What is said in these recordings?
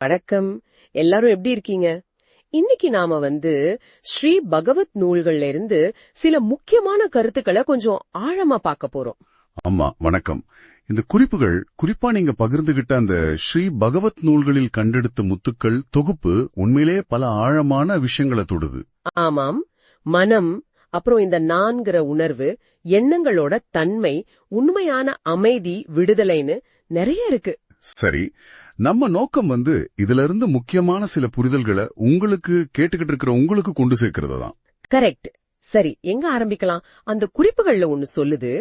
வணக்கம். எல்லாரும் எப்படி இருக்கீங்க? இன்னைக்கு நாம வந்து ஸ்ரீ பகவத் நூல்கள்ல இருந்து சில முக்கியமான கருத்துக்களை கொஞ்சம் ஆழமா பார்க்க போறோம். ஆமா வணக்கம். இந்த குறிப்புகள் குறிப்பா நீங்க பகிர்ந்துகிட்ட அந்த ஸ்ரீ பகவத் நூல்களில் கண்டெடுத்த முத்துக்கள் தொகுப்பு உண்மையிலே பல ஆழமான விஷயங்களை தொடுது. ஆமாம். மனம் அப்புறம் இந்த நான்கிற உணர்வு எண்ணங்களோட தன்மை உண்மையான அமைதி விடுதலைன்னு நிறைய இருக்கு. சரி நம்ம நோக்கம் வந்து இதுல இருந்து முக்கியமான சில புரிதல்களை உங்களுக்கு கேட்டுக்கிட்டு இருக்கிற உங்களுக்கு கொண்டு சேர்க்கிறது தான். கரெக்ட். சரி எங்க ஆரம்பிக்கலாம்? அந்த குறிப்புகள்ல ஒண்ணு சொல்லுது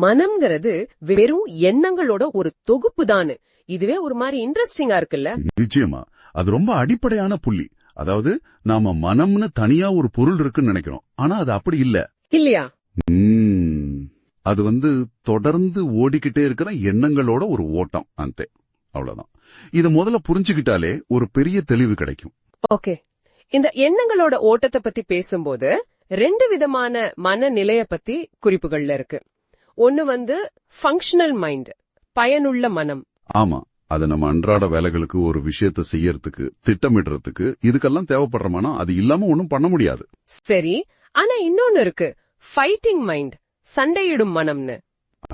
மனம்ங்கிறது வெறும் எண்ணங்களோட ஒரு தொகுப்பு தானு இதுவே ஒரு மாதிரி இன்ட்ரெஸ்டிங்கா இருக்குல்ல? நிச்சயமா. அது ரொம்ப அடிப்படையான புள்ளி. அதாவது நாம மனம்னு தனியா ஒரு பொருள் இருக்குன்னு நினைக்கிறோம். ஆனா அது அப்படி இல்ல. இல்லையா? அது வந்து தொடர்ந்து ஓடிக்கிட்டே இருக்கிற எண்ணங்களோட ஒரு ஓட்டம் அந்த. அவ்வளவுதான். இத முதல்ல புரிஞ்சுக்கிட்டாலே ஒரு பெரிய தெளிவு கிடைக்கும். ஓகே. இந்த எண்ணங்களோட ஓட்டத்தை பத்தி பேசும்போது ரெண்டு விதமான மனநிலைய பத்தி குறிப்புகள்ல இருக்கு. ஒன்னு வந்து ஃபங்க்ஷனல் மைண்ட் பயனுள்ள மனம். ஆமா. அது நம்ம அன்றாட வேலைகளுக்கு ஒரு விஷயத்தை செய்யறதுக்கு திட்டமிடுறதுக்கு இதுக்கெல்லாம் தேவைப்படுற மனம் அது இல்லாம ஒண்ணும் பண்ண முடியாது. சரி. ஆனா இன்னொன்னு இருக்கு. ஃபைட்டிங் மைண்ட் சண்டையிடும் மனம்னு.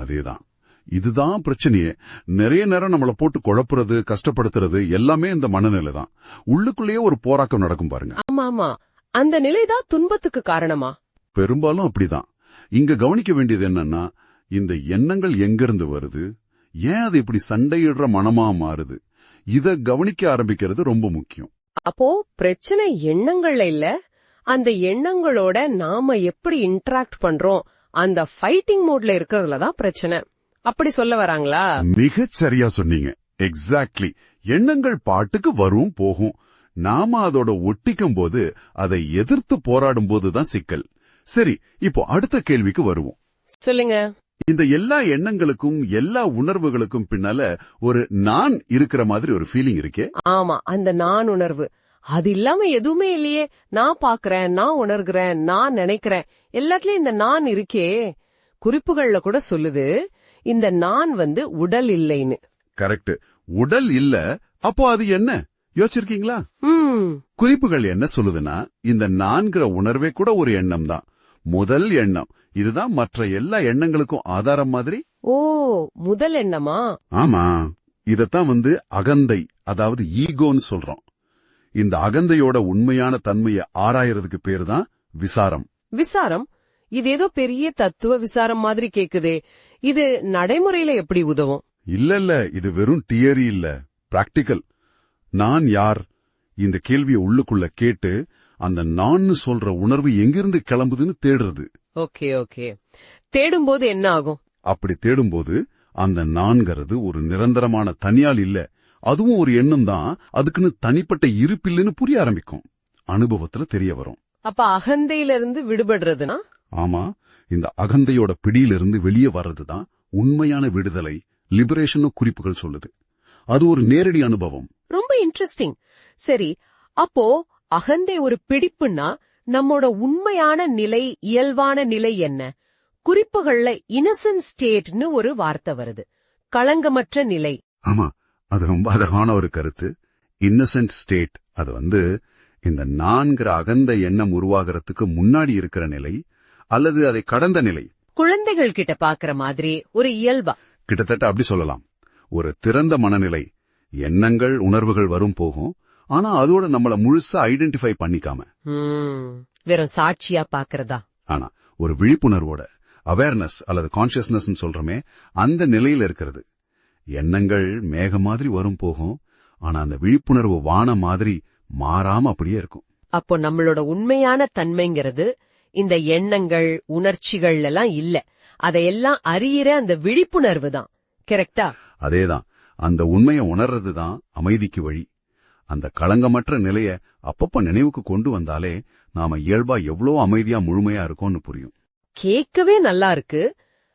அதேதான். இதுதான் பிரச்சனையே. நிறைய நேரம் நம்மள போட்டு குழப்புறது கஷ்டப்படுத்துறது எல்லாமே இந்த மனநிலை தான். உள்ளுக்குள்ளேயே ஒரு போராட்டம் நடக்கும் பாருங்க. ஆமா ஆமா அந்த நிலைதான் துன்பத்துக்கு காரணமா? பெரும்பாலும் அப்படிதான். இங்க கவனிக்க வேண்டியது என்னன்னா இந்த எண்ணங்கள் எங்கிருந்து வருது? ஏன் அது இப்படி சண்டையிடுற மனமா மாறுது? இத கவனிக்க ஆரம்பிக்கிறது ரொம்ப முக்கியம். அப்போ பிரச்சனை எண்ணங்கள்ல இல்ல. அந்த எண்ணங்களோட நாம எப்படி இன்டராக்ட் பண்றோம்? அந்த ஃபைட்டிங் மோட்ல இருக்கிறதுல தான் பிரச்சனை. அப்படி சொல்ல வராங்களா? மிகச் சரியா சொன்னீங்க. எக்ஸாக்ட்லி எண்ணங்கள் பாட்டுக்கு வரும் போகும். நாம அதோட ஒட்டிக்கும் போது அதை எதிர்த்து போராடும் போதுதான் சிக்கல். சரி இப்போ அடுத்த கேள்விக்கு வருவோம். சொல்லுங்க. இந்த எல்லா எண்ணங்களுக்கும் எல்லா உணர்வுகளுக்கும் பின்னால ஒரு நான் இருக்கிற மாதிரி ஒரு ஃபீலிங் இருக்கே. ஆமா அந்த நான் உணர்வு. அது இல்லாம எதுவுமே இல்லையே. நான் பாக்குறேன் நான் உணர்கிறேன் நான் நினைக்கிறேன். எல்லாத்துலயும் இந்த நான் இருக்கே. குறிப்புகள்ல கூட சொல்லுது இந்த நான் வந்து உடல் இல்லைன்னு. கரெக்ட் உடல் இல்ல அப்போ அது என்ன? யோசிச்சிருக்கீங்களா? குறிப்புகள் என்ன சொல்லுதுன்னா இந்த நான்கிற உணர்வே கூட ஒரு எண்ணம் தான். முதல் எண்ணம். இதுதான் மற்ற எல்லா எண்ணங்களுக்கும் ஆதாரம் மாதிரி? ஓ முதல் எண்ணமா? ஆமா. இதத்தான் வந்து அகந்தை அதாவது ஈகோன்னு சொல்றோம். இந்த அகந்தையோட உண்மையான தன்மையை ஆராயறதுக்கு பேரு தான் விசாரம். விசாரம்? இது ஏதோ பெரிய தத்துவ விசாரம் மாதிரி கேக்குதே. இது நடைமுறையில எப்படி உதவும்? இல்ல இல்ல. இது வெறும் தியரி இல்ல. பிராக்டிக்கல் நான் யார்? இந்த கேள்வியை உள்ளுக்குள்ள கேட்டு அந்த நான்னு சொல்ற உணர்வு எங்கிருந்து கிளம்புதுன்னு தேடுறது. Okay okay. தேடும்போது என்ன ஆகும்? அப்படி தேடும்போது அந்த நான்கிறது ஒரு நிரந்தரமான தனியால் இல்ல. அதுவும் ஒரு எண்ணம் தான். அதுக்குன்னு தனிப்பட்ட இருப்பில்லைன்னு புரிய ஆரம்பிக்கும். அனுபவத்துல தெரிய வரும். அப்ப அகந்தையில இருந்து விடுபடுறதுனா? ஆமா இந்த அகந்தையோட பிடியிலிருந்து வெளியே வர்றதுதான் உண்மையான விடுதலை லிபரேஷன் குறிப்புகள் சொல்லுது. அது ஒரு நேரடி அனுபவம். ரொம்ப இன்ட்ரெஸ்டிங் சரி அப்போ அகந்தை ஒரு பிடிப்புன்னா நம்மோட உண்மையான நிலை இயல்பான நிலை என்ன? குறிப்புகள்ல இன்னசென்ட் ஸ்டேட்னு ஒரு வார்த்தை வருது. களங்கமற்ற நிலை. ஆமா அது ரொம்ப அழகான ஒரு கருத்து. இன்னசென்ட் ஸ்டேட் அது வந்து இந்த நான்கிற அகந்த எண்ணம் உருவாகிறதுக்கு முன்னாடி இருக்கிற நிலை அல்லது அதை கடந்த நிலை. குழந்தைகள் கிட்ட பாக்குற மாதிரி ஒரு இயல்பா. கிட்டத்தட்ட அப்படி சொல்லலாம். ஒரு திறந்த மனநிலை. எண்ணங்கள் உணர்வுகள் வரும் போகும். ஆனா அதோட நம்மள முழுசா ஐடென்டிஃபை பண்ணிக்காம. வெறும் சாட்சியா பாக்குறதா ஆனா ஒரு விழிப்புணர்வோட அவேர்னஸ் அல்லது கான்சியஸ்னஸ் சொல்றோமே அந்த நிலையில இருக்கிறது. எண்ணங்கள் மேக மாதிரி வரும் போகும். ஆனா அந்த விழிப்புணர்வு வான மாதிரி மாறாம அப்படியே இருக்கும். அப்போ நம்மளோட உண்மையான தன்மைங்கிறது இந்த எண்ணங்கள் உணர்ச்சிகள் எல்லாம் இல்ல. அதையெல்லாம் அறியிற அந்த விழிப்புணர்வு தான். கரெக்டா? அதேதான். அந்த உண்மையை உணர்றதுதான் அமைதிக்கு வழி. அந்த களங்கமற்ற நிலைய அப்பப்ப நினைவுக்கு கொண்டு வந்தாலே நாம இயல்பா எவ்வளோ அமைதியா முழுமையா இருக்கோம்னு புரியும். கேட்கவே நல்லா இருக்கு.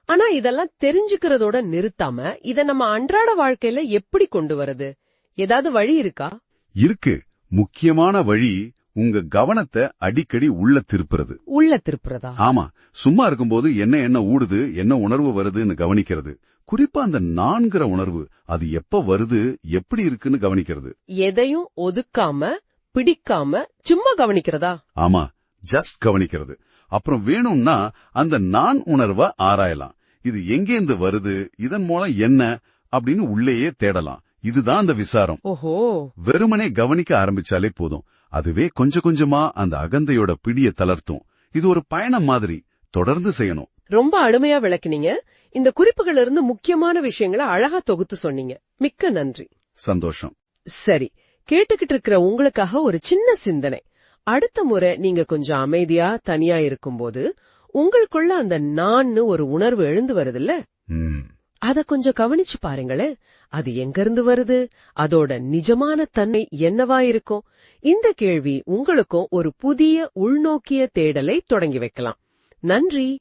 ஆனா இதெல்லாம் தெரிஞ்சுக்கிறதோட நிறுத்தாம இத நம்ம அன்றாட வாழ்க்கையில எப்படி கொண்டு வரது? ஏதாவது வழி இருக்கா? இருக்கு. முக்கியமான வழி உங்க கவனத்தை அடிக்கடி உள்ள திருப்புறது. உள்ள திருப்புறதா? ஆமா. சும்மா இருக்கும்போது என்ன என்ன ஊடுது என்ன உணர்வு வருதுன்னு கவனிக்கிறது. குறிப்பா அந்த நான்கிற உணர்வு அது எப்ப வருது எப்படி இருக்குன்னு கவனிக்கிறது. எதையும் ஒதுக்காம பிடிக்காம சும்மா கவனிக்கிறதா? ஆமா. ஜஸ்ட் கவனிக்கிறது. அப்புறம் வேணும்னா அந்த நான் உணர்வை ஆராயலாம். இது எங்கேந்து வருது இதன் மூலம் என்ன அப்படின்னு உள்ளேயே தேடலாம். இதுதான் அந்த விசாரம். ஓஹோ. வெறுமனே கவனிக்க ஆரம்பிச்சாலே போதும். அதுவே கொஞ்சம் கொஞ்சமா அந்த அகந்தையோட பிடிய தளர்த்தும். இது ஒரு பயணம் மாதிரி தொடர்ந்து செய்யணும். ரொம்ப அருமையா விளக்குனீங்க. இந்த குறிப்புகள் இருந்து முக்கியமான விஷயங்களை அழகா தொகுத்து சொன்னீங்க. மிக்க நன்றி. சந்தோஷம். சரி கேட்டுக்கிட்டு இருக்கிற உங்களுக்காக ஒரு சின்ன சிந்தனை. அடுத்த முறை நீங்க கொஞ்சம் அமைதியா தனியா இருக்கும்போது உங்களுக்குள்ள அந்த நான்னு ஒரு உணர்வு எழுந்து வருதுல்ல? அத கொஞ்சம் கவனிச்சு பாருங்களேன். அது எங்கிருந்து வருது? அதோட நிஜமான தன்மை என்னவா இருக்கும்? இந்த கேள்வி உங்களுக்கும் ஒரு புதிய உள்நோக்கிய தேடலை தொடங்கி வைக்கலாம். நன்றி!